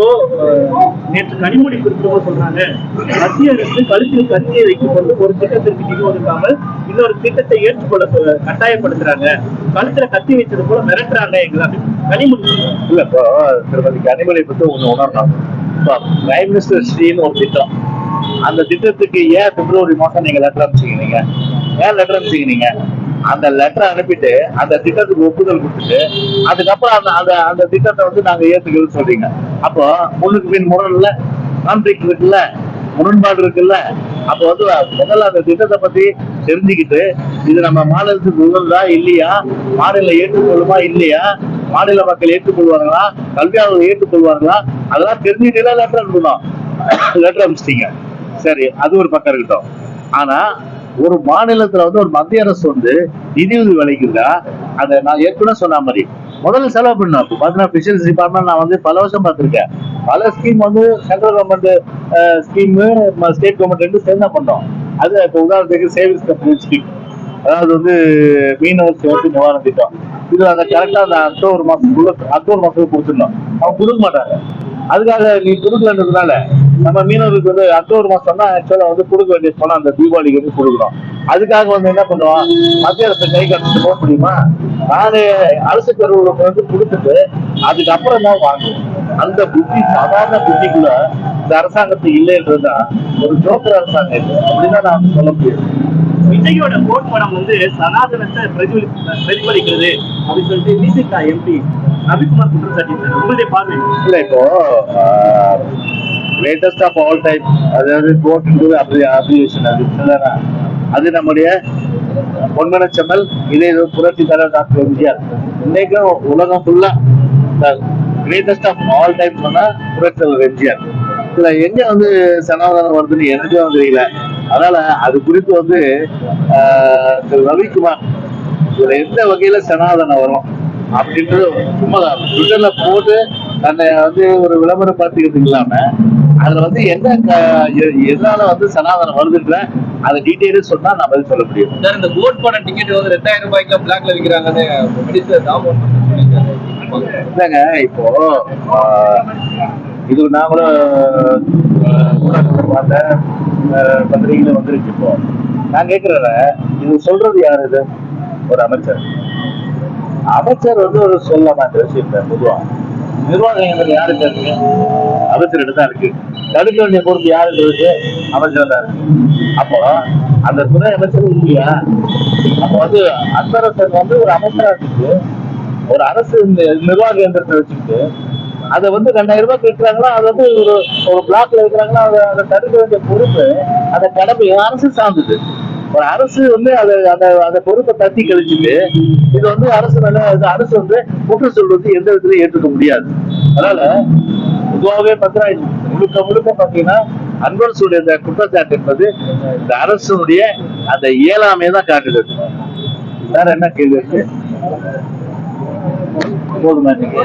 இப்போ நேற்று கனிமொழி குறிப்பிட்டவங்க சொல்றாங்க. மத்திய அரசு கழுத்தில் கத்தியை வைத்துக் கொண்டு ஒரு திட்டத்திற்கு நிதி ஒதுக்காமல் இன்னொரு திட்டத்தை ஏற்றுக்கொள்ள கட்டாயப்படுத்துறாங்க. கழுத்துல கத்தி வைத்தது போல மிரட்டுறாங்க எங்களை. கனிமொழி. இல்ல இப்போ திருமதி கனிமொழி பத்தி ஒண்ணு உணரணும். இப்போ பிரைம் மினிஸ்டர் ஸ்ரீன்னு ஒரு திட்டம். அந்த திட்டத்துக்கு ஏன் பிப்ரவரி மாசம் நீங்க லெட்டர் அனுப்பிச்சிக்கிறீங்க ஏன் லெட்டர் அனுப்பிச்சிக்கிறீங்க அந்த லெட்டர் அனுப்பிட்டு அந்த திட்டத்துக்கு ஒப்புதல் கொடுத்துட்டு அதுக்கப்புறம் அந்த அந்த அந்த திட்டத்தை வந்து நாங்க ஏத்துக்கிறோம்னு சொல்றீங்க. அப்போ முன்னுக்கு பின் முரண் கான்ஃபிளிக் இருக்குல்ல முரண்பாடு இருக்குல்ல அப்போ வந்து முதல்ல அந்த திட்டத்தை பத்தி தெரிஞ்சுக்கிட்டு இது நம்ம மாநிலத்துக்கு உகந்ததா இல்லையா மாநில ஏற்றுக்கொள்ளுமா இல்லையா மாநில மக்கள் ஏற்றுக்கொள்வார்களா கல்வியாளர்கள் ஏற்றுக்கொள்வார்களா அதெல்லாம் தெரிஞ்சுக்கிட்டே லெட்டர் அனுப்பணும். லெட்டர் அனுப்பிச்சிட்டீங்க. சரி அது ஒரு பக்கம் இருக்கட்டும். ஆனா ஒரு மாநிலத்துல வந்து ஒரு மத்திய அரசு வந்து நிதியுதவி வழங்கியிருந்தா அதை நான் ஏற்கனவே சொன்ன மாதிரி முதல்ல செலவு பண்ணும் இப்போ பார்த்தீங்கன்னா ஃபிஷரிஸ் டிபார்ட்மெண்ட் நான் வந்து பல வருஷம் பார்த்துருக்கேன். பல ஸ்கீம் வந்து central government scheme state government ரெண்டும் சேர்ந்து பண்ணோம் அது இப்போ உதாரணத்துக்கு சேவிங்ஸ் கம்பெனி ஸ்கீம் அதாவது வந்து மீனவர் சேர்த்து நிவாரண திட்டம். இது அந்த கரெக்டாக அந்த அக்டோபர் மாதத்துக்குள்ள அக்டோபர் மாதத்துக்கு கொடுத்துருந்தோம் அவங்க கொடுக்க மாட்டாங்க. அதுக்காக நீ கொடுக்கலன்றதுனால நம்ம மீனவருக்கு வந்து அக்டோபர் மாதம் தான் ஆக்சுவலாக வந்து கொடுக்க வேண்டிய பணம் அந்த தீபாவளிக்கு வந்து கொடுக்குறோம். அதுக்காக வந்து என்ன பண்ணுவோம் மத்திய அரசு கை கட்டிட்டு போக முடியுமா? நானே அரசு கருவூலம் வந்து கொடுத்துட்டு அதுக்கப்புறம் தான் வாங்குவோம் அந்த புத்தி சாதாரண புத்திக்குள்ள இந்த அரசாங்கத்துக்கு இல்லைன்றதுதான். ஒரு ஜோக்கர் அரசாங்கம் இது. அப்படிதான் நான் சொல்ல முடியும். விஜயோட கோட் படம் வந்து சனாதனத்தை பிரதிபலி பிரதிபலிக்கிறது அப்படின்னு சொல்லிட்டு விசிகா எம்பி ரவிக்குமார் குற்றம் சாட்டியிருக்காரு. உங்களுடைய பார்வை? இல்ல இப்போ லேட்டஸ்ட் ஆஃப் ஆல் டைம் அதாவது கோர்ட்டு அப்படி அப்ளிகேஷன் அது அது நம்முடைய பொன்மனச்செம்மல் இதே புரட்சி தலைவர் டாக்டர் எம்ஜிஆர். இன்னைக்கும் உலகம் ஃபுல்லா கிரேட்டஸ்ட் ஆஃப் ஆல் டைம் சொன்னா புரட்சி தலைவர் எம்ஜிஆர். இதுல எங்க வந்து சனாதனம் வருதுன்னு எனக்கும் தெரியல. அதனால அது குறித்து வந்து ஆஹ், திரு ரவிக்குமார் இதுல எந்த வகையில சனாதனம் வரும் அப்படின்றது உண்மைதான் ட்விட்டர்ல போட்டு தன்னை வந்து ஒரு விளம்பரம் பார்த்துக்கிட்டு இல்லாம அதுல வந்து என்ன எதனால வந்து சனாதனம் வருதுன்ற அதை டீட்டெயிலும் சொன்னா நான் பதில் சொல்ல முடியும். சார் இந்த கோட் படம் டிக்கெட் வந்து ரெண்டாயிரம் ரூபாய்க்கு பிளாக்ல விற்கிறாங்கன்னு மினிஸ்டர் தாமோன். இல்லைங்க இப்போ இது ஊடகத்துல பார்த்தேன் பத்திரிகையில வந்துருச்சு இப்போ. நான் கேட்கிறேன் இது சொல்றது யாரு இது? ஒரு அமைச்சர். அமைச்சர் வந்து ஒரு சொல்லலாம் இந்த விஷயத்த நிர்வாக நிர்வாகம் யாருக்கு இருக்கு அமைச்சர்கிட்ட தான் இருக்கு. தடுக்க வேண்டிய பொறுப்பு யாருக்கு இருக்கு? அமைச்சர் தான் இருக்கு. அப்போ அந்த துணை அமைச்சர் இல்லையா? அப்போ வந்து அன்பரசன் வந்து ஒரு அமைச்சரா இருக்கு ஒரு அரசு நிர்வாக இயந்திரத்தை வச்சுக்கிட்டு அதை வந்து ரெண்டாயிரம் ரூபாய் கேட்கிறாங்களா? அது வந்து ஒரு ஒரு பிளாக்ல இருக்கிறாங்களா? அதை அதை தடுக்க வேண்டிய பொறுப்பு அந்த கடமை அரசு சார்ந்தது. ஒரு அரசு வந்து அதை அந்த அந்த பொறுப்பை தட்டி கழிச்சுட்டு இது வந்து அரசு மேல அரசு வந்து குற்றம் வந்து எந்த விதத்திலையும் ஏற்றுக்க முடியாது. அதனால பொதுவாகவே பார்த்தீங்கன்னா முழுக்க முழுக்க பார்த்தீங்கன்னா அன்பரசுடைய இந்த குற்றச்சாட்டு என்பது இந்த அரசுடைய அந்த இயலாமையை தான் காட்டுது. வேற என்ன கேள்வி இருக்கு? போதுமா நீங்க